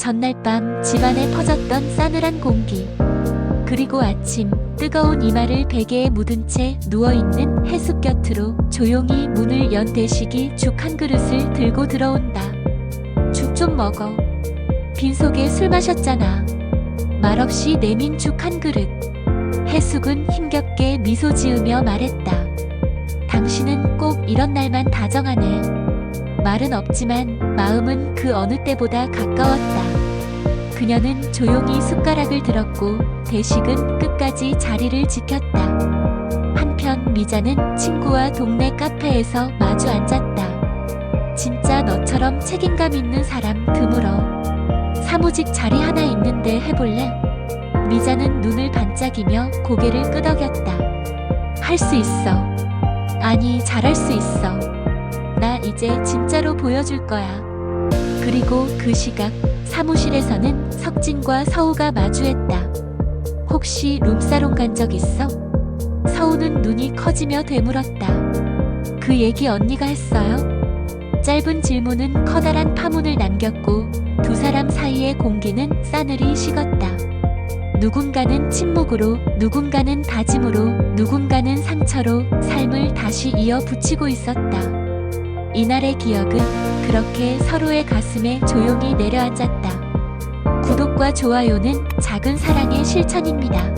전날 밤 집안에 퍼졌던 싸늘한 공기. 그리고 아침 뜨거운 이마를 베개에 묻은 채 누워있는 해숙 곁으로 조용히 문을 연 대식이 죽 한 그릇을 들고 들어온다. 죽 좀 먹어. 빈속에 술 마셨잖아. 말없이 내민 죽 한 그릇. 해숙은 힘겹게 미소 지으며 말했다. 당신은 꼭 이런 날만 다정하네. 말은 없지만 마음은 그 어느 때보다 가까웠다. 그녀는 조용히 숟가락을 들었고 대식은 끝까지 자리를 지켰다. 한편 미자는 친구와 동네 카페에서 마주 앉았다. 진짜 너처럼 책임감 있는 사람 드물어. 사무직 자리 하나 있는데 해볼래? 미자는 눈을 반짝이며 고개를 끄덕였다. 할 수 있어. 아니, 잘할 수 있어. 나 이제 진짜로 보여줄 거야. 그리고 그 시각 사무실에서는 석진과 서우가 마주했다. 혹시 룸사롱 간 적 있어? 서우는 눈이 커지며 되물었다. 그 얘기 언니가 했어요? 짧은 질문은 커다란 파문을 남겼고 두 사람 사이의 공기는 싸늘히 식었다. 누군가는 침묵으로, 누군가는 다짐으로, 누군가는 상처로 삶을 다시 이어 붙이고 있었다. 이날의 기억은 그렇게 서로의 가슴에 조용히 내려앉았다. 구독과 좋아요는 작은 사랑의 실천입니다.